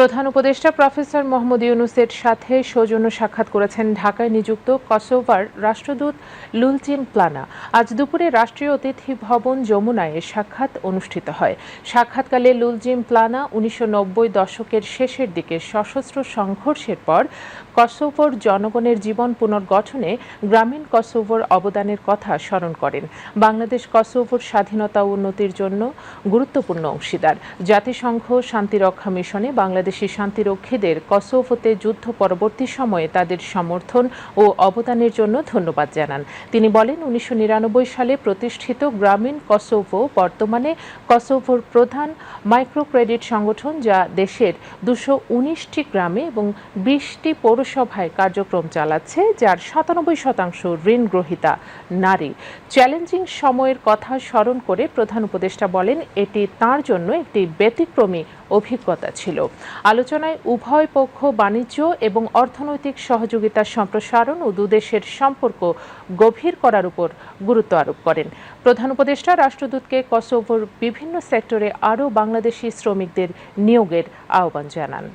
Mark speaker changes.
Speaker 1: প্রধান উপদেষ্টা প্রফেসর মোহাম্মদ ইউনুসের সাথে সৌজন্য সাক্ষাৎ করেছেন ঢাকায় নিযুক্ত কসোভার রাষ্ট্রদূত লুলচিন প্লানা। আজ দুপুরে রাষ্ট্রীয় অতিথি ভবন যমুনায় সাক্ষাৎ অনুষ্ঠিত হয়। সাক্ষাৎকালে লুলজিম প্লানা উনিশশো নব্বই দশকের শেষের দিকে সশস্ত্র সংঘর্ষের পর কসোভোর জনগণের জীবন পুনর্গঠনে গ্রামীণ কসোভোর অবদানের কথা স্মরণ করেন। বাংলাদেশ কসোভোর স্বাধীনতা উন্নতির জন্য গুরুত্বপূর্ণ অংশীদার। জাতিসংঘ শান্তিরক্ষা মিশনে বাংলাদেশি শান্তিরক্ষীদের কসোভোতে যুদ্ধ পরবর্তী সময়ে তাদের সমর্থন ও অবদানের জন্য ধন্যবাদ জানান। তিনি বলেন, উনিশশো নিরানব্বই সালে প্রতিষ্ঠিত গ্রামীণ কসোভো বর্তমানে কসোভোর প্রধান মাইক্রো ক্রেডিট সংগঠন, যা দেশের দুশো উনিশটি গ্রামে এবং বিশটি পৌরসভায় কার্যক্রম চালাচ্ছে, যার সাতানব্বই শতাংশ ঋণ গ্রহীতা নারী। চ্যালেঞ্জিং সময়ের কথা স্মরণ করে প্রধান উপদেষ্টা বলেন, এটি তার জন্য একটি ব্যতিক্রমী অভিজ্ঞতা ছিল। আলোচনায় উভয় পক্ষ বাণিজ্য এবং অর্থনৈতিক সহযোগিতা সম্প্রসারণ ও দুদেশের সম্পর্ক গভীর করার উপর গুরুত্ব আরোপ করেন। প্রধান উপদেষ্টা রাষ্ট্রদূতকে কসোভোর বিভিন্ন সেক্টরে আরও বাংলাদেশি শ্রমিকদের নিয়োগের আহ্বান জানান।